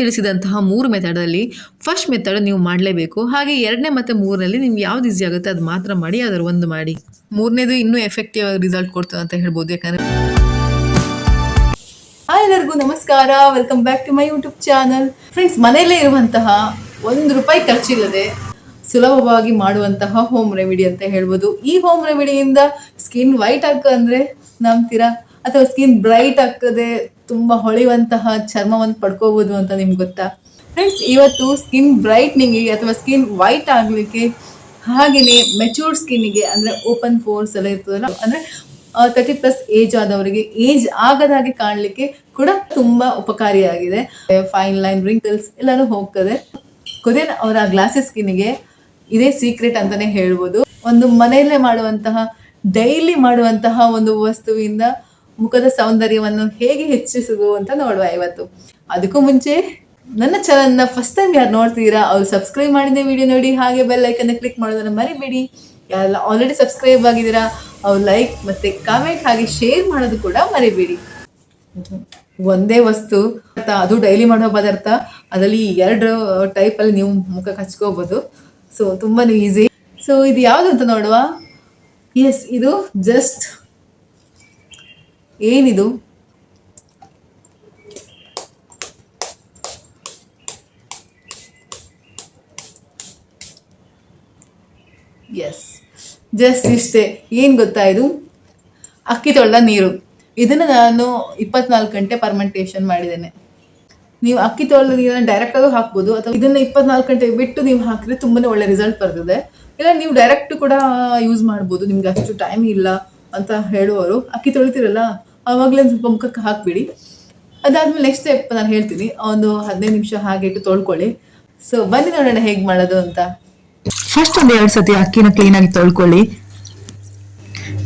ತಿಳಿಸಿದಂತಹ ಮೂರು ಮೆಥಡಲ್ಲಿ first method ನೀವು ಮಾಡಲೇಬೇಕು. ಹಾಗೆ ಎರಡನೇ ಮತ್ತು ಮೂರರಲ್ಲಿ ನಿಮ್ಗೆ ಯಾವ್ದು ಈಸಿ ಆಗುತ್ತೆ ಅದು ಮಾತ್ರ ಮಾಡಿ ಅದರ ಒಂದು ಮಾಡಿ. ಮೂರನೇದು ಇನ್ನೂ ಎಫೆಕ್ಟಿವ್ ಆಗಿ ರಿಸಲ್ಟ್ ಕೊಡ್ತದೆ ಅಂತ ಹೇಳ್ಬೋದು. ಯಾಕಂದರೆ ಎಲ್ಲರಿಗೂ ನಮಸ್ಕಾರ. Welcome back to my YouTube channel friends ಮನೆಯಲ್ಲೇ ಇರುವಂತಹ ಒಂದು ರೂಪಾಯಿ ಖರ್ಚಿಲ್ಲದೆ ಸುಲಭವಾಗಿ ಮಾಡುವಂತಹ ಹೋಮ್ ರೆಮಿಡಿ ಅಂತ ಹೇಳ್ಬೋದು. ಈ ಹೋಮ್ ರೆಮಿಡಿಯಿಂದ ಸ್ಕಿನ್ ವೈಟ್ ಹಾಕಂದ್ರೆ ನಂಬ್ತೀರಾ? ಅಥವಾ ಸ್ಕಿನ್ ಬ್ರೈಟ್ ಹಾಕದೆ ತುಂಬಾ ಹೊಳೆಯುವಂತಹ ಚರ್ಮವನ್ನು ಪಡ್ಕೋಬಹುದು ಅಂತ ನಿಮ್ಗೆ ಗೊತ್ತಾ? ಫ್ರೆಂಡ್ಸ್ ಇವತ್ತು ಸ್ಕಿನ್ ಬ್ರೈಟ್ನಿಂಗ್ ಅಥವಾ ಸ್ಕಿನ್ ವೈಟ್ ಆಗ್ಲಿಕ್ಕೆ ಹಾಗೆಯೇ ಮೆಚೂರ್ಡ್ ಸ್ಕಿನ್ನಿಗೆ ಅಂದ್ರೆ ಓಪನ್ ಫೋರ್ಸ್ ಎಲ್ಲ ಇರ್ತದಲ್ಲ, ಅಂದ್ರೆ ತರ್ಟಿ ಪ್ಲಸ್ ಏಜ್ ಆದವರಿಗೆ ಏಜ್ ಆಗದ ಹಾಗೆ ಕಾಣಲಿಕ್ಕೆ ಕೂಡ ತುಂಬಾ ಉಪಕಾರಿಯಾಗಿದೆ. ಫೈನ್ ಲೈನ್ ರಿಂಕಲ್ಸ್ ಎಲ್ಲಾನು ಹೋಗ್ತದೆ. ಕುದೇನ್ ಅವರ ಗ್ಲಾಸಸ್ಗೆ ಇದೇ ಸೀಕ್ರೆಟ್ ಅಂತಾನೆ ಹೇಳ್ಬೋದು. ಒಂದು ಮನೆಯಲ್ಲೇ ಮಾಡುವಂತಹ ಡೈಲಿ ಮಾಡುವಂತಹ ಒಂದು ವಸ್ತುವಿಂದ ಮುಖದ ಸೌಂದರ್ಯವನ್ನು ಹೇಗೆ ಹೆಚ್ಚಿಸುವುದು ಅಂತ ನೋಡುವ ಇವತ್ತು. ಅದಕ್ಕೂ ಮುಂಚೆ ನನ್ನ ಚಾನಲ್ನ ಫಸ್ಟ್ ಟೈಮ್ ಯಾರು ನೋಡ್ತೀರಾ ಅವ್ರು ಸಬ್ಸ್ಕ್ರೈಬ್ ಮಾಡಿದ ವಿಡಿಯೋ ನೋಡಿ, ಹಾಗೆ ಬೆಲ್ ಐಕನ್ನ ಕ್ಲಿಕ್ ಮಾಡೋದನ್ನ ಮರಿಬೇಡಿ. ಯಾರೆಲ್ಲ ಆಲ್ರೆಡಿ ಸಬ್ಸ್ಕ್ರೈಬ್ ಆಗಿದ್ದೀರಾ, ಅವ್ರು ಲೈಕ್ ಮತ್ತೆ ಕಾಮೆಂಟ್ ಹಾಗೆ ಶೇರ್ ಮಾಡೋದು ಕೂಡ ಮರಿಬೇಡಿ. ಒಂದೇ ವಸ್ತು, ಅದು ಡೈಲಿ ಮಾಡೋ ಪದಾರ್ಥ, ಅದರಲ್ಲಿ ಎರಡು ಟೈಪ್ ಅಲ್ಲಿ ನೀವು ಮುಖಕ್ಕೆ ಹಚ್ಕೋಬೋದು ಸೊ ತುಂಬಾ ಈಸಿ ಸೊ ಇದು ಯಾವುದು ಅಂತ ನೋಡುವ? ಎಸ್ ಇದು ಜಸ್ಟ್ ಏನಿದು? ಎಸ್ ಜಸ್ಟ್ ಇಷ್ಟೇ. ಏನು ಗೊತ್ತಾ ಇದು? ಅಕ್ಕಿ ತೊಳೆದ ನೀರು. ಇದನ್ನು ನಾನು ಇಪ್ಪತ್ನಾಲ್ಕು ಗಂಟೆ ಪರ್ಮೆಂಟೇಷನ್ ಮಾಡಿದ್ದೇನೆ. ನೀವು ಅಕ್ಕಿ ತೊಳೆದ ನೀರನ್ನು ಡೈರೆಕ್ಟ್ ಆಗಿ ಹಾಕ್ಬೋದು ಅಥವಾ ಇದನ್ನ ಇಪ್ಪತ್ನಾಲ್ಕು ಗಂಟೆ ಬಿಟ್ಟು ನೀವು ಹಾಕಿದ್ರೆ ತುಂಬಾನೇ ಒಳ್ಳೆ ರಿಸಲ್ಟ್ ಬರ್ತದೆ. ಇಲ್ಲ ನೀವು ಡೈರೆಕ್ಟ್ ಕೂಡ ಯೂಸ್ ಮಾಡ್ಬೋದು. ನಿಮ್ಗೆ ಅಷ್ಟು ಟೈಮ್ ಇಲ್ಲ. ಅಂತ ಹೇಳುವವರು, ಅಕ್ಕಿ ತೊಳಿತೀರಲ್ಲ, ಆವಾಗಲೇ ಸ್ವಲ್ಪ ಮುಖಕ್ಕೆ ಹಾಕ್ಬಿಡಿ. ಅದಾದ್ಮೇಲೆ ನೆಕ್ಸ್ಟ್ ಸ್ಟೆಪ್ ನಾನು ಹೇಳ್ತೀನಿ, ಒಂದು ಹದಿನೈದು ನಿಮಿಷ ಹಾಗೆ ಇಟ್ಟು ತೊಳ್ಕೊಳ್ಳಿ. ಸೊ ಬನ್ನಿ ನೋಡೋಣ ಹೇಗೆ ಮಾಡೋದು ಅಂತ. ಫಸ್ಟ್ ಒಂದು ಎರಡು ಸತಿ ಅಕ್ಕಿನ ಕ್ಲೀನ್ ಆಗಿ ತೊಳ್ಕೊಳ್ಳಿ.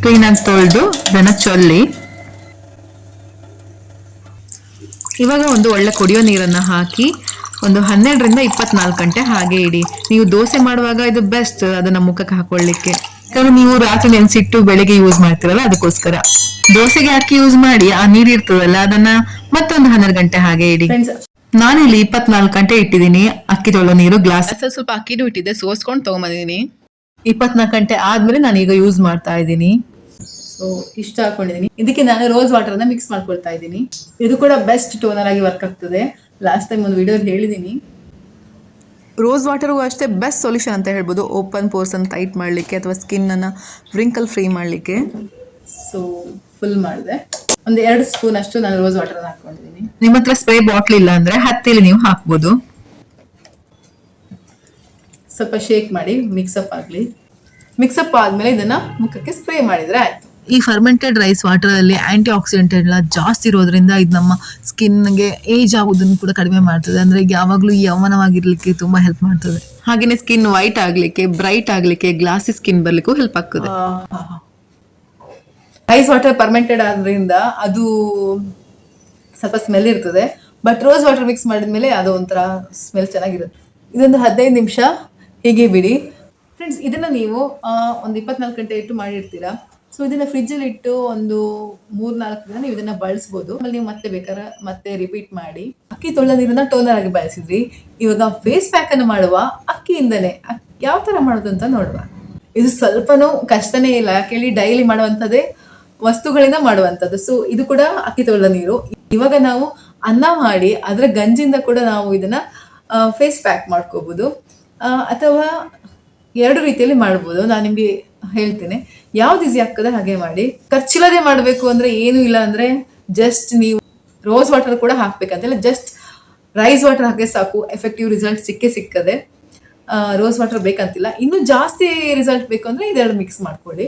ಕ್ಲೀನ್ ಆಗಿ ತೊಳೆದು ಅದನ್ನು ಚೊಲ್ಲಿ. ಇವಾಗ ಒಂದು ಒಳ್ಳೆ ಕುಡಿಯೋ ನೀರನ್ನ ಹಾಕಿ, ಒಂದು ಹನ್ನೆರಡರಿಂದ ಇಪ್ಪತ್ನಾಲ್ಕು ಗಂಟೆ ಹಾಗೆ ಇಡಿ. ನೀವು ದೋಸೆ ಮಾಡುವಾಗ ಇದು ಬೆಸ್ಟ್ ಅದನ್ನ ಮುಖಕ್ಕೆ ಹಾಕೊಳ್ಳಿಕ್ಕೆ. ಯಾಕಂದ್ರೆ ನೀವು ರಾತ್ರಿ ನೆನ್ಸಿಟ್ಟು ಬೆಳಿಗ್ಗೆ ಯೂಸ್ ಮಾಡ್ತೀರಲ್ಲ ಅದಕ್ಕೋಸ್ಕರ. ದೋಸೆಗೆ ಹಾಕಿ ಯೂಸ್ ಮಾಡಿ? ಆ ನೀರ್ ಇರ್ತದಲ್ಲ ಅದನ್ನ ಮತ್ತೊಂದು ಹನ್ನೆರಡು ಗಂಟೆ ಹಾಗೆ ಇಡಿ. ಫ್ರೆಂಡ್ಸ್ ಇಲ್ಲಿ ಇಪ್ಪತ್ನಾಲ್ಕು ಗಂಟೆ ಇಟ್ಟಿದ್ದೀನಿ ಅಕ್ಕಿ ತೊಳೆ ನೀರು ಗ್ಲಾಸ್. ಸ್ವಲ್ಪ ಅಕ್ಕಿ ಅಕ್ಕಿನೂ ಇಟ್ಟಿದ್ದೆ ಸೋಸ್ಕೊಂಡು ತಗೊಂಬಂದಿದ್ದೀನಿ. ಇಪ್ಪತ್ನಾಲ್ಕು ಗಂಟೆ ಆದ್ಮೇಲೆ ನಾನು ಈಗ ಯೂಸ್ ಮಾಡ್ತಾ ಇದ್ದೀನಿ. ಸೊ ಇಷ್ಟ ಹಾಕೊಂಡಿದ್ದೀನಿ. ಇದಕ್ಕೆ ನಾನು ರೋಸ್ ವಾಟರ್ನ ಮಿಕ್ಸ್ ಮಾಡ್ಕೊಳ್ತಾ ಇದ್ದೀನಿ. ಇದು ಕೂಡ ಬೆಸ್ಟ್ ಟೋನರ್ ಆಗಿ ವರ್ಕ್ ಆಗ್ತದೆ. ಲಾಸ್ಟ್ ಟೈಮ್ ಒಂದು ವಿಡಿಯೋದಲ್ಲಿ ಹೇಳಿದ್ದೀನಿ. ರೋಸ್ ವಾಟರ್ಗೂ ಅಷ್ಟೇ ಬೆಸ್ಟ್ ಸೊಲ್ಯೂಷನ್ ಅಂತ ಹೇಳ್ಬೋದು. ಓಪನ್ ಪೋರ್ಸನ್ನು ಟೈಟ್ ಮಾಡಲಿಕ್ಕೆ ಅಥವಾ ಸ್ಕಿನ್ನನ್ನು ವ್ರಿಂಕಲ್ ಫ್ರೀ ಮಾಡಲಿಕ್ಕೆ. ಸೊ ಫುಲ್ ಮಾಡಿದೆ. ಒಂದು ಎರಡು ಸ್ಪೂನ್ ಅಷ್ಟು ನಾನು ರೋಸ್ ವಾಟರ್ ಹಾಕೊಂಡಿದ್ದೀನಿ ನಿಮ್ಮ ಹತ್ರ ಸ್ಪ್ರೇ ಬಾಟ್ಲ್ ಇಲ್ಲ ಅಂದ್ರೆ ಹತ್ತಿಲಿ ನೀವು ಹಾಕ್ಬೋದು. ಸ್ವಲ್ಪ ಶೇಕ್ ಮಾಡಿ ಮಿಕ್ಸಪ್ ಆಗಲಿ. ಮಿಕ್ಸಪ್ ಆದಮೇಲೆ ಇದನ್ನು ಮುಖಕ್ಕೆ ಸ್ಪ್ರೇ ಮಾಡಿದರೆ ಆಯಿತು. ಈ ಫರ್ಮೆಂಟೆಡ್ ರೈಸ್ ವಾಟರ್ ಅಲ್ಲಿ ಆಂಟಿ ಆಕ್ಸಿಡೆಂಟ್ ಎಲ್ಲ ಜಾಸ್ತಿ ಇರೋದ್ರಿಂದ ಇದು ನಮ್ಮ ಸ್ಕಿನ್ಗೆ ಏಜ್ ಆಗೋದನ್ನು ಕೂಡ ಕಡಿಮೆ ಮಾಡ್ತದೆ. ಅಂದ್ರೆ ಯಾವಾಗಲೂ ಯೌವನವಾಗಿರ್ಲಿಕ್ಕೆ ತುಂಬಾ ಹೆಲ್ಪ್ ಮಾಡ್ತದೆ. ಹಾಗೆಯೇ ಸ್ಕಿನ್ ವೈಟ್ ಆಗಲಿಕ್ಕೆ ಬ್ರೈಟ್ ಆಗಲಿಕ್ಕೆ ಗ್ಲಾಸಿ ಸ್ಕಿನ್ ಬರಲಿಕ್ಕೂ ಹೆಲ್ಪ್ ಆಗ್ತದೆ. ರೈಸ್ ವಾಟರ್ ಪರ್ಮೆಂಟೆಡ್ ಆದ್ರಿಂದ ಅದು ಸ್ವಲ್ಪ ಸ್ಮೆಲ್ ಇರ್ತದೆ. ಬಟ್ ರೋಸ್ ವಾಟರ್ ಮಿಕ್ಸ್ ಮಾಡಿದ್ಮೇಲೆ ಅದು ಒಂಥರ ಸ್ಮೆಲ್ ಚೆನ್ನಾಗಿರುತ್ತೆ. ಇದೊಂದು ಹದಿನೈದು ನಿಮಿಷ ಹೀಗೆ ಬಿಡಿ. ಫ್ರೆಂಡ್ಸ್ ಇದನ್ನ ನೀವು ಒಂದು ಇಪ್ಪತ್ನಾಲ್ಕು ಗಂಟೆ ಇಟ್ಟು ಮಾಡಿರ್ತೀರಾ? ಸೊ ಇದನ್ನ ಫ್ರಿಜ್ಜಲ್ಲಿ ಇಟ್ಟು ಒಂದು ಮೂರ್ ನಾಲ್ಕು ದಿನ ನೀವು ಇದನ್ನ ಬಳಸ್ಬೋದು. ಆಮೇಲೆ ನೀವು ಮತ್ತೆ ಬೇಕಾದ್ರೆ ಮತ್ತೆ ರಿಪೀಟ್ ಮಾಡಿ. ಅಕ್ಕಿ ತೊಳೆದ ನೀರನ್ನ ಟೋನರ್ ಆಗಿ ಬಳಸಿದ್ರಿ. ಇವಾಗ ಫೇಸ್ ಪ್ಯಾಕ್ ಅನ್ನು ಮಾಡುವ ಅಕ್ಕಿಯಿಂದನೇ ಅಕ್- ಯಾವ ತರ ಮಾಡೋದು ಅಂತ ನೋಡುವ. ಇದು ಸ್ವಲ್ಪನೂ ಕಷ್ಟನೇ ಇಲ್ಲ. ಯಾಕೇಳಿ ಡೈಲಿ ಮಾಡುವಂಥದ್ದೇ ವಸ್ತುಗಳಿಂದ ಮಾಡುವಂಥದ್ದು. ಸೊ ಇದು ಕೂಡ ಅಕ್ಕಿ ತೊಳೆದ ನೀರು. ಇವಾಗ ನಾವು ಅನ್ನ ಮಾಡಿ ಅದರ ಗಂಜಿಂದ ಕೂಡ ನಾವು ಇದನ್ನ ಫೇಸ್ ಪ್ಯಾಕ್ ಮಾಡ್ಕೋಬಹುದು ಅಥವಾ ಎರಡು ರೀತಿಯಲ್ಲಿ ಮಾಡ್ಬೋದು. ನಾನು ನಿಮಗೆ ಹೇಳ್ತೇನೆ. ಯಾವ್ದು ಈಸಿ ಆಗ್ತದೆ ಹಾಗೆ ಮಾಡಿ. ಖರ್ಚಿಲ್ಲದೆ ಮಾಡಬೇಕು ಅಂದ್ರೆ ಏನೂ ಇಲ್ಲ ಅಂದ್ರೆ ಜಸ್ಟ್ ನೀವು ರೋಸ್ ವಾಟರ್ ಕೂಡ ಹಾಕ್ಬೇಕಂತಿಲ್ಲ ಜಸ್ಟ್ ರೈಸ್ ವಾಟರ್ ಹಾಕಿ ಸಾಕು. ಎಫೆಕ್ಟಿವ್ ರಿಸಲ್ಟ್ ಸಿಕ್ಕೇ ಸಿಕ್ಕದೆ. Rose water ಬೇಕಂತಿಲ್ಲ. ಇನ್ನು ಜಾಸ್ತಿ ರಿಸಲ್ಟ್ ಬೇಕು ಅಂದ್ರೆ ಇದೆರಡು ಮಿಕ್ಸ್ ಮಾಡ್ಕೊಳ್ಳಿ.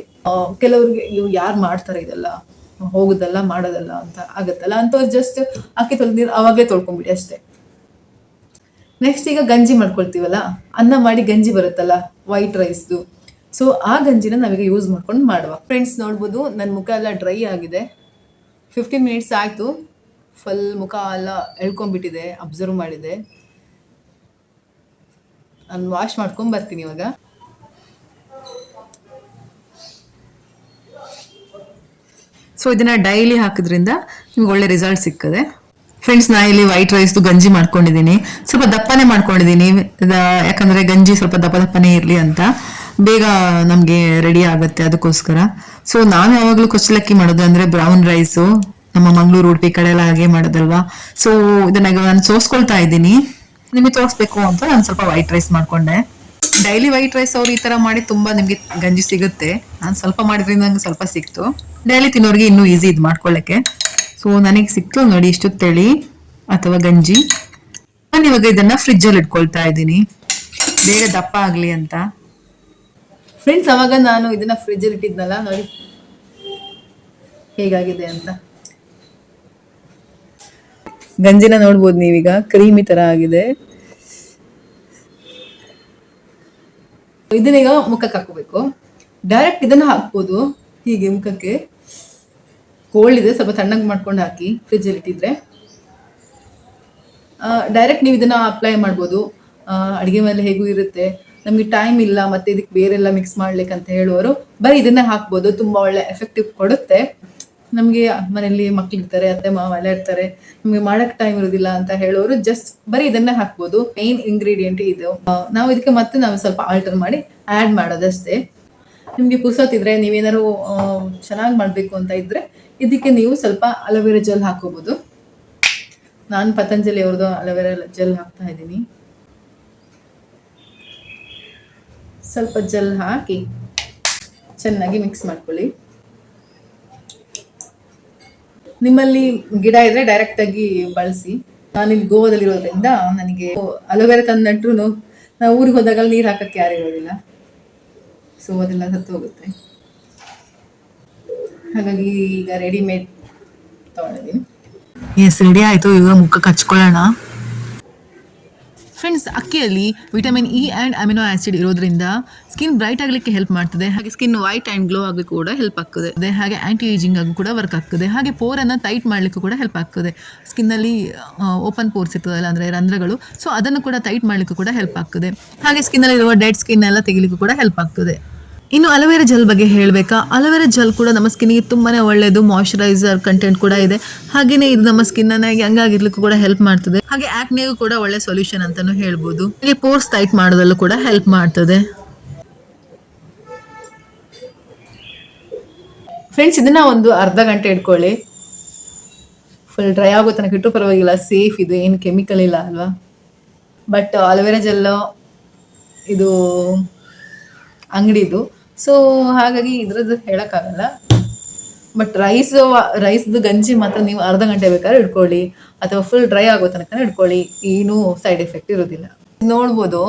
ಕೆಲವ್ರಿಗೆ ಇವು ಯಾರು ಮಾಡ್ತಾರೆ ಇದೆಲ್ಲ? ಹೋಗುದಲ್ಲ, ಮಾಡೋದಲ್ಲ ಅಂತ ಆಗತ್ತಲ್ಲ. ಅಂತವ್ರು ಜಸ್ಟ್ ಅಕ್ಕಿ ತೊಳೆದ ನೀರು ಅವಾಗಲೇ ತೊಳ್ಕೊಂಡ್ಬಿಡಿ ಅಷ್ಟೇ. ನೆಕ್ಸ್ಟ್ ಈಗ ಗಂಜಿ ಮಾಡ್ಕೊಳ್ತೀವಲ್ಲ? ಅನ್ನ ಮಾಡಿ ಗಂಜಿ ಬರುತ್ತಲ್ಲ? ವೈಟ್ ರೈಸ್ದು ಸೊ ಆ ಗಂಜಿನ ನಾವೀಗ ಯೂಸ್ ಮಾಡ್ಕೊಂಡು ಮಾಡುವ. ಫ್ರೆಂಡ್ಸ್ ನೋಡ್ಬೋದು ನನ್ನ ಮುಖ ಎಲ್ಲ ಡ್ರೈ ಆಗಿದೆ. ಫಿಫ್ಟೀನ್ ಮಿನಿಟ್ಸ್ ಆಯಿತು. ಫುಲ್ ಮುಖ ಎಲ್ಲ ಎಳ್ಕೊಂಡ್ಬಿಟ್ಟಿದೆ ಅಬ್ಸರ್ವ್ ಮಾಡಿದೆ. ನಾನು ವಾಶ್ ಮಾಡ್ಕೊಂಡು ಬರ್ತೀನಿ ಇವಾಗ. ಸೊ ಇದನ್ನ ಡೈಲಿ ಹಾಕೋದ್ರಿಂದ ನಿಮ್ಗೆ ಒಳ್ಳೆ ರಿಸಲ್ಟ್ ಸಿಕ್ಕದೆ ಫ್ರೆಂಡ್ಸ್ ನಾ ಇಲ್ಲಿ ವೈಟ್ ರೈಸ್ ಗಂಜಿ ಮಾಡ್ಕೊಂಡಿದ್ದೀನಿ. ಸ್ವಲ್ಪ ದಪ್ಪನೆ ಮಾಡ್ಕೊಂಡಿದ್ದೀನಿ. ಯಾಕಂದ್ರೆ ಗಂಜಿ ಸ್ವಲ್ಪ ದಪ್ಪ ದಪ್ಪನೇ ಇರಲಿ ಅಂತ. ಬೇಗ ನಮಗೆ ರೆಡಿ ಆಗುತ್ತೆ ಅದಕ್ಕೋಸ್ಕರ. ಸೊ ನಾನು ಯಾವಾಗಲೂ ಕುಚ್ಚಲಕ್ಕಿ ಮಾಡೋದು ಅಂದರೆ ಬ್ರೌನ್ ರೈಸು ನಮ್ಮ ಮಂಗಳೂರು ಉಡುಪಿ ಕಡೆ ಎಲ್ಲ ಹಾಗೆ ಮಾಡೋದಲ್ವಾ? ಸೊ ಇದನ್ನ ನಾನು ಸೋಸ್ಕೊಳ್ತಾ ಇದ್ದೀನಿ. ನಿಮಗೆ ತೋರಿಸ್ಬೇಕು ಅಂತ ನಾನು ಸ್ವಲ್ಪ ವೈಟ್ ರೈಸ್ ಮಾಡ್ಕೊಂಡೆ. ಡೈಲಿ ವೈಟ್ ರೈಸ್ ಅವ್ರು ಈ ತರ ಮಾಡಿ ತುಂಬಾ ನಿಮಗೆ ಗಂಜಿ ಸಿಗುತ್ತೆ. ನಾನು ಸ್ವಲ್ಪ ಮಾಡಿದ್ರಿಂದ ನಂಗೆ ಸ್ವಲ್ಪ ಸಿಕ್ತು. ಡೈಲಿ ತಿನ್ನೋರಿಗೆ ಇನ್ನೂ ಈಸಿ ಇದು ಮಾಡ್ಕೊಳ್ಳಕ್ಕೆ. ಸೊ ನನಗೆ ಸಿಕ್ತು ನೋಡಿ ಇಷ್ಟು ತೆಳಿ ಅಥವಾ ಗಂಜಿ. ನಾನು ಇವಾಗ ಇದನ್ನ ಫ್ರಿಜ್ಜಲ್ಲಿ ಇಟ್ಕೊಳ್ತಾ ಇದ್ದೀನಿ. ಬೇಗ ದಪ್ಪ ಆಗಲಿ ಅಂತ. ಫ್ರೆಂಡ್ಸ್ ಅವಾಗ ನಾನು ಇದನ್ನ ಫ್ರಿಜ್ಜಲ್ಲಿ ಇಟ್ಟಿದ್ನಲ್ಲ, ನೋಡಿ. ಹೇಗಾಗಿದೆ ಅಂತ. ಗಂಜಿನ ನೋಡ್ಬೋದು ನೀವೀಗ, ಕ್ರೀಮಿ ತರ ಆಗಿದೆ. ಇದನ್ನೀಗ ಮುಖಕ್ಕೆ ಹಾಕೋಬೇಕು. ಡೈರೆಕ್ಟ್ ಇದನ್ನ ಹಾಕ್ಬೋದು. ಹೀಗೆ ಮುಖಕ್ಕೆ. ಕೋಲ್ಡ್ ಇದೆ, ಸ್ವಲ್ಪ ತಣ್ಣಗೆ ಮಾಡ್ಕೊಂಡು ಹಾಕಿ ಫ್ರಿಜ್ಜಲ್ಲಿ ಇಟ್ಟಿದ್ರೆ. ಡೈರೆಕ್ಟ್ ನೀವು ಇದನ್ನ ಅಪ್ಲೈ ಮಾಡ್ಬೋದು. ಅಡುಗೆ ಮೇಲೆ ಹೇಗೂ ಇರುತ್ತೆ. ನಮಗೆ ಟೈಮ್ ಇಲ್ಲ, ಮತ್ತೆ ಇದಕ್ಕೆ ಬೇರೆಲ್ಲ ಮಿಕ್ಸ್ ಮಾಡ್ಲಿಕ್ಕೆ ಅಂತ ಹೇಳುವವರು, ಬರೀ ಇದನ್ನೇ ಹಾಕ್ಬೋದು. ತುಂಬಾ ಒಳ್ಳೆ ಎಫೆಕ್ಟಿವ್ ಕೊಡುತ್ತೆ. ನಮಗೆ ಮನೆಯಲ್ಲಿ ಮಕ್ಳಿರ್ತಾರೆ ಅತ್ತೆ, ಮಾವ ಎಲ್ಲ ಇರ್ತಾರೆ. ನಮಗೆ ಮಾಡಕ್ ಟೈಮ್ ಇರೋದಿಲ್ಲ ಅಂತ ಹೇಳೋರು ಜಸ್ಟ್ ಬರೀ ಇದನ್ನೇ ಹಾಕ್ಬೋದು. ಮೇನ್ ಇಂಗ್ರೀಡಿಯೆಂಟ್ ಇದು. ನಾವು ಇದಕ್ಕೆ ಮತ್ತೆ ನಾವು ಸ್ವಲ್ಪ ಆಲ್ಟರ್ ಮಾಡಿ ಆ್ಯಡ್ ಮಾಡೋದಷ್ಟೇ. ನಿಮಗೆ ಪುರ್ಸೋತಿದ್ರೆ ನೀವೇನಾದ್ರು ಚೆನ್ನಾಗಿ ಮಾಡಬೇಕು ಅಂತ ಇದ್ರೆ, ಇದಕ್ಕೆ ನೀವು ಸ್ವಲ್ಪ ಅಲೋವೆರಾ ಜೆಲ್ ಹಾಕೋಬಹುದು ನಾನು ಪತಂಜಲಿ ಅವ್ರದ್ದು ಅಲೋವೆರಾ ಜೆಲ್ ಹಾಕ್ತಾ ಇದ್ದೀನಿ. ಸ್ವಲ್ಪ ಜೆಲ್ ಹಾಕಿ ಚೆನ್ನಾಗಿ ಮಿಕ್ಸ್ ಮಾಡ್ಕೊಳ್ಳಿ. ನಿಮ್ಮಲ್ಲಿ ಗಿಡ ಇದ್ರೆ ಡೈರೆಕ್ಟ್ ಆಗಿ ಬಳಸಿ. ನಾನಿಲ್ಲಿ ಗೋವಾದಲ್ಲಿರೋದ್ರಿಂದ ನನಗೆ ಅಲೋವೆರಾ ತಂದು ನೆಟ್ರು ನಾವು ಊರಿಗೆ ಹೋದಾಗ ನೀರು ಹಾಕಕ್ಕೆ ಯಾರು ಇರೋದಿಲ್ಲ. ಸೊ ಅದೆಲ್ಲ ಸತ್ತು ಹೋಗುತ್ತೆ. ಹಾಗಾಗಿ ಈಗ ರೆಡಿಮೇಡ್ ತಗೊಂಡಿದ್ದೀನಿ. ಎಸ್ ರೆಡಿ ಆಯ್ತು. ಈಗ ಮುಖಕ್ಕೆ ಹಚ್ಕೊಳ್ಳೋಣ ಫ್ರೆಂಡ್ಸ್ ಅಕ್ಕಿಯಲ್ಲಿ vitamin E and amino acid ಇರೋದ್ರಿಂದ ಸ್ಕಿನ್ ಬ್ರೈಟ್ ಆಗಲಿಕ್ಕೆ ಹೆಲ್ಪ್ ಮಾಡ್ತದೆ. ಹಾಗೆ ಸ್ಕಿನ್ ವೈಟ್ ಆ್ಯಂಡ್ ಗ್ಲೋ ಆಗಲಿ ಕೂಡ ಹೆಲ್ಪ್ ಆಗ್ತದೆ. ಹಾಗೆ ಆ್ಯಂಟಿ ಏಜಿಂಗ್ ಆಗಿ ಕೂಡ ವರ್ಕ್ ಆಗ್ತದೆ. ಹಾಗೆ ಪೋರನ್ನು ಟೈಟ್ ಮಾಡಲಿಕ್ಕೂ ಕೂಡ ಹೆಲ್ಪ್ ಆಗ್ತದೆ. ಸ್ಕಿನ್ನಲ್ಲಿ ಓಪನ್ ಪೋರ್ಸ್ ಇರ್ತದಲ್ಲ, ಅಂದರೆ ರಂಧ್ರಗಳು. ಸೊ ಅದನ್ನು ಕೂಡ ಟೈಟ್ ಮಾಡಲಿಕ್ಕೂ ಕೂಡ ಹೆಲ್ಪ್ ಆಗ್ತದೆ. ಹಾಗೆ ಸ್ಕಿನ್ನಲ್ಲಿರುವ ಡೆಡ್ ಸ್ಕಿನ್ ಎಲ್ಲ ತೆಗಿಲಿಕ್ಕೂ ಕೂಡ ಹೆಲ್ಪ್ ಆಗ್ತದೆ. ಇನ್ನು ಅಲೋವೆರಾ ಜೆಲ್ ಬಗ್ಗೆ ಹೇಳಬೇಕಾ? ಅಲೋವೆರಾ ಜೆಲ್ ಕೂಡ ನಮ್ಮ ಸ್ಕಿನ್ಗೆ ತುಂಬಾ ಒಳ್ಳೆಯದು ಮಾಯಶ್ಚರೈಸರ್ ಕಂಟೆಂಟ್ ಕೂಡ ಇದೆ. ಹಾಗೆಯೇ ಇದು ನಮ್ಮ ಸ್ಕಿನ್ ಅನ್ನ ಯಂಗ್ ಆಗಿರ್ಲಿಕ್ಕೂ ಕೂಡ ಹೆಲ್ಪ್ ಮಾಡ್ತದೆ. ಹಾಗೆ ಆಕ್ನೆಗೂ ಕೂಡ ಒಳ್ಳೆ ಸೊಲ್ಯೂಷನ್ ಅಂತಾನು ಹೇಳ್ಬೋದು. ಹಾಗೆ ಪೋರ್ಸ್ ಟೈಟ್ ಮಾಡೋದಲ್ಲೂ ಕೂಡ ಹೆಲ್ಪ್ ಮಾಡ್ತದೆ. ಫ್ರೆಂಡ್ಸ್ ಇದನ್ನ ಒಂದು ಅರ್ಧ ಗಂಟೆ ಇಟ್ಕೊಳ್ಳಿ. ಫುಲ್ ಡ್ರೈ ಆಗೋ ತನಕ ಇಟ್ಟು ಪರವಾಗಿಲ್ಲ. ಸೇಫ್ ಇದು. ಏನು ಕೆಮಿಕಲ್ ಇಲ್ಲ ಅಲ್ವಾ? ಬಟ್ ಅಲೋವೆರಾ ಜೆಲ್ ಇದು ಅಂಗಡಿದು. ಸೊ ಹಾಗಾಗಿ ಇದ್ರದ್ದು ಹೇಳೋಕ್ಕಾಗಲ್ಲ. ಬಟ್ ರೈಸ್ ರೈಸ್ದು ಗಂಜಿ ಮಾತ್ರ ನೀವು ಅರ್ಧ ಗಂಟೆ ಬೇಕಾದ್ರೆ ಇಟ್ಕೊಳ್ಳಿ. ಅಥವಾ ಫುಲ್ ಡ್ರೈ ಆಗೋ ತನಕ ಇಟ್ಕೊಳ್ಳಿ. ಏನೂ ಸೈಡ್ ಎಫೆಕ್ಟ್ ಇರೋದಿಲ್ಲ. ನೋಡ್ಬೋದು.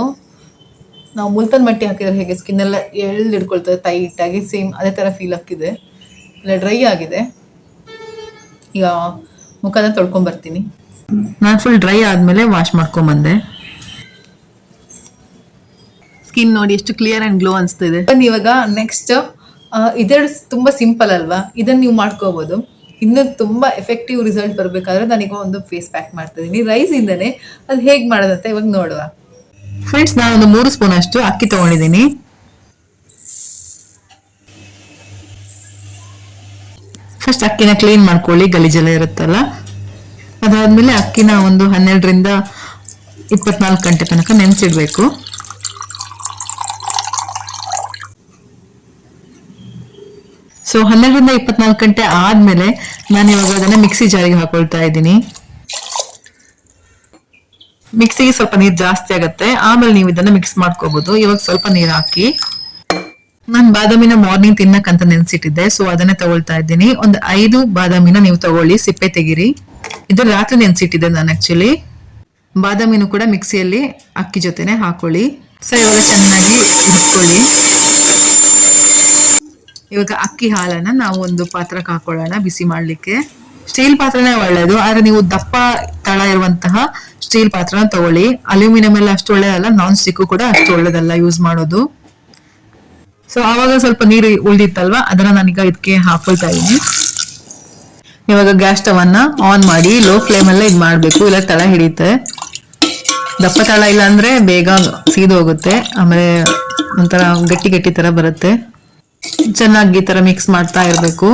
ನಾವು ಮುಲ್ತನ್ ಮಟ್ಟಿ ಹಾಕಿದ್ರೆ ಹೇಗೆ? ಸ್ಕಿನ್ ಎಲ್ಲ ಎಳ್ದು ಇಟ್ಕೊಳ್ತದೆ ಟೈಟ್ ಆಗಿ ಸೇಮ್ ಅದೇ ಥರ ಫೀಲ್ ಆಗ್ತಿದೆ ಇಲ್ಲ ಡ್ರೈ ಆಗಿದೆ. ಈಗ ಮುಖನ ತೊಳ್ಕೊಂಡ್ ಬರ್ತೀನಿ. ನಾನು ಫುಲ್ ಡ್ರೈ ಆದ್ಮೇಲೆ ವಾಶ್ ಮಾಡ್ಕೊಂಬಂದೆ ಸ್ಕಿನ್ ನೋಡಿ ಎಷ್ಟು ಕ್ಲಿಯರ್ ಅಂಡ್ ಗ್ಲೋ ಅನಿಸ್ತಿದೆ. ಇವಾಗ ನೆಕ್ಸ್ಟ್ ಇದೆರಡು ತುಂಬಾ ಸಿಂಪಲ್ ಅಲ್ವಾ? ಇದನ್ನ ನೀವು ಮಾಡ್ಕೋಬಹುದು ಇನ್ನು ತುಂಬಾ ಎಫೆಕ್ಟಿವ್ ರಿಸಲ್ಟ್ ಬರಬೇಕಾದ್ರೆ ನಾನೀಗ ಒಂದು ಫೇಸ್ ಪ್ಯಾಕ್ ಮಾಡ್ತಿದ್ದೀನಿ ರೈಸ್ ಇಂದನೇ ಅದು ಹೇಗೆ ಮಾಡೋದಂತ ಇವಾಗ ನೋಡುವ. ಫ್ರೆಂಡ್ಸ್ ನಾನು ಒಂದು ಮೂರು ಸ್ಪೂನ್ ಅಷ್ಟು ಅಕ್ಕಿ ತಗೊಂಡಿದ್ದೀನಿ ಫಸ್ಟ್ ಅಕ್ಕಿನ ಕ್ಲೀನ್ ಮಾಡ್ಕೊಳ್ಳಿ ಗಲೀಜೆಲ್ಲ ಇರುತ್ತಲ್ಲ? ಅದಾದ್ಮೇಲೆ ಅಕ್ಕಿನ ಒಂದು ಹನ್ನೆರಡರಿಂದ ಇಪ್ಪತ್ನಾಲ್ಕು ಗಂಟೆ ತನಕ ನೆನೆಸಿಡ್ಬೇಕು. ಸೊ ಹನ್ನೆರಡರಿಂದ ಇಪ್ಪತ್ನಾಲ್ಕು ಗಂಟೆ ಆದ್ಮೇಲೆ ನಾನು ಇವಾಗ ಅದನ್ನ ಮಿಕ್ಸಿ ಜಾರಿಗೆ ಹಾಕೊಳ್ತಾ ಇದ್ದೀನಿ. ಮಿಕ್ಸಿಗೆ ಸ್ವಲ್ಪ ನೀರು ಜಾಸ್ತಿ ಆಗುತ್ತೆ. ಆಮೇಲೆ ನೀವು ಇದನ್ನ ಮಿಕ್ಸ್ ಮಾಡ್ಕೋಬಹುದು ಇವಾಗ ಸ್ವಲ್ಪ ನೀರು ಹಾಕಿ. ನಾನು ಬಾದಾಮಿನ ಮಾರ್ನಿಂಗ್ ತಿನ್ನಕ್ಕಂತ ನೆನ್ಸಿಟ್ಟಿದ್ದೆ. ಸೊ ಅದನ್ನೇ ತಗೊಳ್ತಾ ಇದ್ದೀನಿ. ಒಂದು ಐದು ಬಾದಾಮಿನ ನೀವು ತಗೊಳ್ಳಿ. ಸಿಪ್ಪೆ ತೆಗಿರಿ. ಇದು ರಾತ್ರಿ ನೆನ್ಸಿಟ್ಟಿದ್ದೆ ನಾನು ಆಕ್ಚುಲಿ ಬಾದಾಮಿನೂ ಕೂಡ ಮಿಕ್ಸಿಯಲ್ಲಿ ಅಕ್ಕಿ ಜೊತೆನೆ ಹಾಕೊಳ್ಳಿ. ಸೊ ಇವಾಗ ಚೆನ್ನಾಗಿ ಇಟ್ಕೊಳ್ಳಿ. ಇವಾಗ ಅಕ್ಕಿ ಹಾಲನ್ನ ನಾವು ಒಂದು ಪಾತ್ರಕ್ಕೆ ಹಾಕೊಳ್ಳೋಣ, ಬಿಸಿ ಮಾಡ್ಲಿಕ್ಕೆ. ಸ್ಟೀಲ್ ಪಾತ್ರನೇ ಒಳ್ಳೇದು, ಆದ್ರೆ ನೀವು ದಪ್ಪ ತಳ ಇರುವಂತಹ ಸ್ಟೀಲ್ ಪಾತ್ರನ ತಗೊಳ್ಳಿ. ಅಲ್ಯೂಮಿನಿಯಂ ಎಲ್ಲ ಅಷ್ಟು ಒಳ್ಳೇದಲ್ಲ ನಾನ್ ಸ್ಟಿಕ್ ಕೂಡ ಅಷ್ಟು ಒಳ್ಳೇದಲ್ಲ ಯೂಸ್ ಮಾಡೋದು. ಸೊ ಆವಾಗ ಸ್ವಲ್ಪ ನೀರು ಉಳಿದಿತ್ತಲ್ವಾ? ಅದನ್ನ ನಾನೀಗ ಇದಕ್ಕೆ ಹಾಕೊಳ್ತಾ ಇದ್ದೀನಿ. ಇವಾಗ ಗ್ಯಾಸ್ ಸ್ಟವ್ ಅನ್ನ ಆನ್ ಮಾಡಿ ಲೋ ಫ್ಲೇಮ್ ಅಲ್ಲೇ ಇದು ಮಾಡಬೇಕು. ಇಲ್ಲ ತಳ ಹಿಡಿಯುತ್ತೆ. ದಪ್ಪ ತಳ ಇಲ್ಲ ಅಂದ್ರೆ ಬೇಗ ಸೀದು ಹೋಗುತ್ತೆ ಆಮೇಲೆ ಒಂಥರ ಗಟ್ಟಿ ಗಟ್ಟಿ ತರ ಬರುತ್ತೆ. ಚೆನ್ನಾಗಿ ಈ ತರ ಮಿಕ್ಸ್ ಮಾಡ್ತಾ ಇರಬೇಕು.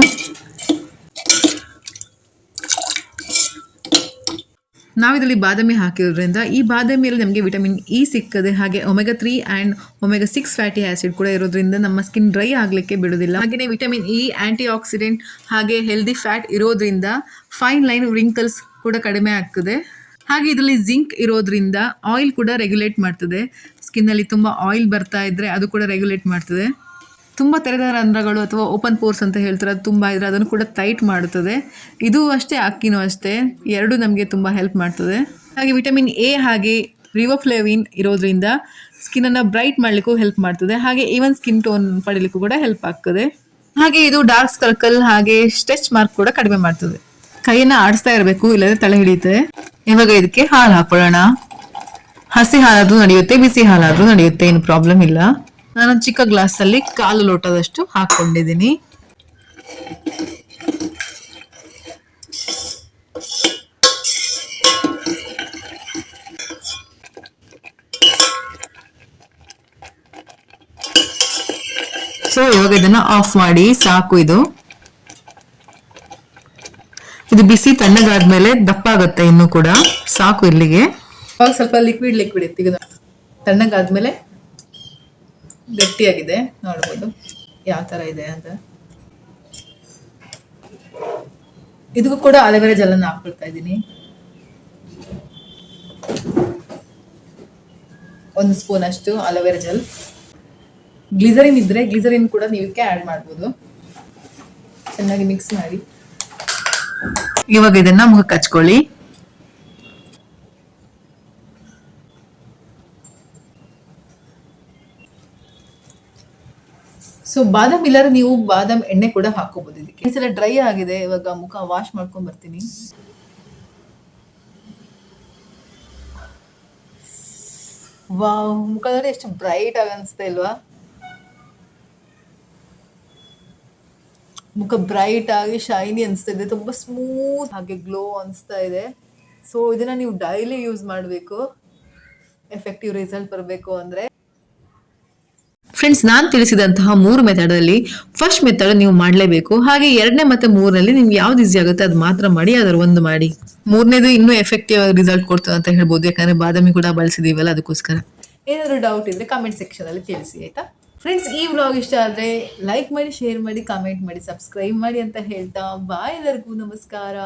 ಇದರಲ್ಲಿ ಬಾದಾಮಿ ಹಾಕಿರೋದ್ರಿಂದ ಈ ಬಾದಾಮಿಯಲ್ಲಿ ನಮಗೆ ವಿಟಮಿನ್ ಇ ಸಿಕ್ಕದೆ ಹಾಗೆ omega three and omega six fatty acid ಕೂಡ ಇರೋದ್ರಿಂದ ನಮ್ಮ ಸ್ಕಿನ್ ಡ್ರೈ ಆಗಲಿಕ್ಕೆ ಬಿಡೋದಿಲ್ಲ. ಹಾಗೆಯೇ ವಿಟಮಿನ್ ಇ ಆ್ಯಂಟಿ ಆಕ್ಸಿಡೆಂಟ್ ಹಾಗೆ ಹೆಲ್ದಿ ಫ್ಯಾಟ್ ಇರೋದ್ರಿಂದ ಫೈನ್ ಲೈನ್ ರಿಂಕಲ್ಸ್ ಕೂಡ ಕಡಿಮೆ ಆಗ್ತದೆ. ಹಾಗೆ ಇದರಲ್ಲಿ ಜಿಂಕ್ ಇರೋದ್ರಿಂದ ಆಯಿಲ್ ಕೂಡ ರೆಗ್ಯುಲೇಟ್ ಮಾಡ್ತದೆ. ಸ್ಕಿನ್ನಲ್ಲಿ ತುಂಬ ಆಯಿಲ್ ಬರ್ತಾ ಇದ್ದರೆ ಅದು ಕೂಡ ರೆಗ್ಯುಲೇಟ್ ಮಾಡ್ತದೆ. ತುಂಬ ತೆರೆದ ರಂಧ್ರಗಳು ಅಥವಾ ಓಪನ್ ಪೋರ್ಸ್ ಅಂತ ಹೇಳ್ತಾರೆ, ಅದು ತುಂಬ ಇದ್ರೆ ಅದನ್ನು ಕೂಡ ಟೈಟ್ ಮಾಡುತ್ತದೆ. ಇದು ಅಷ್ಟೇ, ಅಕ್ಕಿನೂ ಅಷ್ಟೇ. ಎರಡು ನಮಗೆ ತುಂಬ ಹೆಲ್ಪ್ ಮಾಡ್ತದೆ. ಹಾಗೆ ವಿಟಮಿನ್ ಎ ಹಾಗೆ ರಿವೋಫ್ಲೇವಿನ್ ಇರೋದ್ರಿಂದ ಸ್ಕಿನ್ನನ್ನು ಬ್ರೈಟ್ ಮಾಡಲಿಕ್ಕೂ ಹೆಲ್ಪ್ ಮಾಡ್ತದೆ. ಹಾಗೆ ಈವನ್ ಸ್ಕಿನ್ ಟೋನ್ ಪಡೀಲಿಕ್ಕೂ ಕೂಡ ಹೆಲ್ಪ್ ಆಗ್ತದೆ. ಹಾಗೆ ಇದು ಡಾರ್ಕ್ ಸರ್ಕಲ್ ಹಾಗೆ ಸ್ಟ್ರೆಚ್ ಮಾರ್ಕ್ ಕೂಡ ಕಡಿಮೆ ಮಾಡ್ತದೆ. ಕೈಯನ್ನು ಆಡಿಸ್ತಾ ಇರಬೇಕು, ಇಲ್ಲದ್ರೆ ತಲೆ ಹಿಡಿಯುತ್ತೆ. ಇವಾಗ ಇದಕ್ಕೆ ಹಾಲು ಹಾಕೊಳ್ಳೋಣ. ಹಸಿ ಹಾಲಾದರೂ ನಡೆಯುತ್ತೆ, ಬಿಸಿ ಹಾಲಾದರೂ ನಡೆಯುತ್ತೆ, ಏನು ಪ್ರಾಬ್ಲಮ್ ಇಲ್ಲ. ನಾನು ಚಿಕ್ಕ ಗ್ಲಾಸ್ ಅಲ್ಲಿ ಕಾಲು ಲೋಟದಷ್ಟು ಹಾಕೊಂಡಿದ್ದೀನಿ ಸೊ ಇವಾಗ ಇದನ್ನ ಆಫ್ ಮಾಡಿ, ಸಾಕು ಇದು. ಇದು ಬಿಸಿ ತಣ್ಣಗಾದ್ಮೇಲೆ ದಪ್ಪ ಆಗುತ್ತೆ ಇನ್ನು ಕೂಡ. ಸಾಕು ಇಲ್ಲಿಗೆ. ಸ್ವಲ್ಪ ಲಿಕ್ವಿಡ್ ಲಿಕ್ವಿಡ್ ಇತ್ತು ತಣ್ಣಗಾದ್ಮೇಲೆ ಗಟ್ಟಿಯಾಗಿದೆ, ನೋಡ್ಬೋದು ಯಾವ ಥರ ಇದೆ ಅಂತ. ಇದಕ್ಕೂ ಕೂಡ ಅಲವೆರ ಜಲನ ಹಾಕ್ಕೊಳ್ತಾ ಇದ್ದೀನಿ. ಒಂದು ಸ್ಪೂನ್ ಅಷ್ಟು ಅಲೋವೆರಾ ಜೆಲ್ ಗ್ಲಿಸರಿನ್ ಇದ್ರೆ ಗ್ಲಿಸರಿನ್ ಕೂಡ ನೀವು ಇದಕ್ಕೆ ಆ್ಯಡ್ ಮಾಡ್ಬೋದು. ಚೆನ್ನಾಗಿ ಮಿಕ್ಸ್ ಮಾಡಿ. ಇವಾಗ ಇದನ್ನ ಮುಖಕ್ಕೆ ಹಚ್ಕೊಳ್ಳಿ. ಸೊ ಬಾದಾಮ್ ಇಲ್ಲಾರ ನೀವು ಬಾದಾಮ್ ಎಣ್ಣೆ ಕೂಡ ಹಾಕೋಬಹುದು ಇದಕ್ಕೆ. ಈ ಸಲ ಡ್ರೈ ಆಗಿದೆ, ಇವಾಗ ಮುಖ ವಾಶ್ ಮಾಡ್ಕೊಂಡ್ ಬರ್ತೀನಿ. ವಾವ್ ಮುಖ ಎಷ್ಟು ಬ್ರೈಟ್ ಆಗಿ ಅನಿಸ್ತಾ ಇಲ್ವಾ ಮುಖ ಬ್ರೈಟ್ ಆಗಿ ಶೈನಿ ಅನಿಸ್ತಾ ಇದೆ ತುಂಬಾ ಸ್ಮೂತ್ ಹಾಗೆ ಗ್ಲೋ ಅನಿಸ್ತಾ ಇದೆ. ಸೊ ಇದನ್ನ ನೀವು ಡೈಲಿ ಯೂಸ್ ಮಾಡಬೇಕು. ಎಫೆಕ್ಟಿವ್ ರಿಸಲ್ಟ್ ಬರಬೇಕು ಅಂದ್ರೆ. ಫ್ರೆಂಡ್ಸ್ ನಾನು ತಿಳಿಸಿದಂತಹ ಮೂರು ಮೆಥಡ್ ಅಲ್ಲಿ ಫಸ್ಟ್ ಮೆಥಡ್ ನೀವು ಮಾಡಲೇಬೇಕು. ಹಾಗೆ ಎರಡನೇ ಮತ್ತೆ ಮೂರರಲ್ಲಿ ನಿಮ್ಗೆ ಯಾವ್ದು ಈಸಿ ಆಗುತ್ತೆ ಅದು ಮಾತ್ರ ಮಾಡಿ ಅದರ ಒಂದು ಮಾಡಿ. ಮೂರನೇದು ಇನ್ನೂ ಎಫೆಕ್ಟಿವ್ ಆಗಿ ರಿಸಲ್ಟ್ ಕೊಡ್ತದೆ ಅಂತ ಹೇಳ್ಬೋದು. ಯಾಕಂದ್ರೆ ಬಾದಾಮಿ ಕೂಡ ಬಳಸಿದೀವಲ್ಲ ಅದಕ್ಕೋಸ್ಕರ. ಏನಾದರೂ ಡೌಟ್ ಇದ್ರೆ ಕಮೆಂಟ್ ಸೆಕ್ಷನ್ ಅಲ್ಲಿ ತಿಳಿಸಿ, ಆಯ್ತಾ? ಫ್ರೆಂಡ್ಸ್ ಈ ವ್ಲಾಗ್ ಇಷ್ಟ ಆದ್ರೆ ಲೈಕ್ ಮಾಡಿ ಶೇರ್ ಮಾಡಿ ಕಮೆಂಟ್ ಮಾಡಿ ಸಬ್ಸ್ಕ್ರೈಬ್ ಮಾಡಿ ಅಂತ ಹೇಳ್ತಾ ಬಾಯ್ ಎಲ್ಲರಿಗೂ ನಮಸ್ಕಾರ.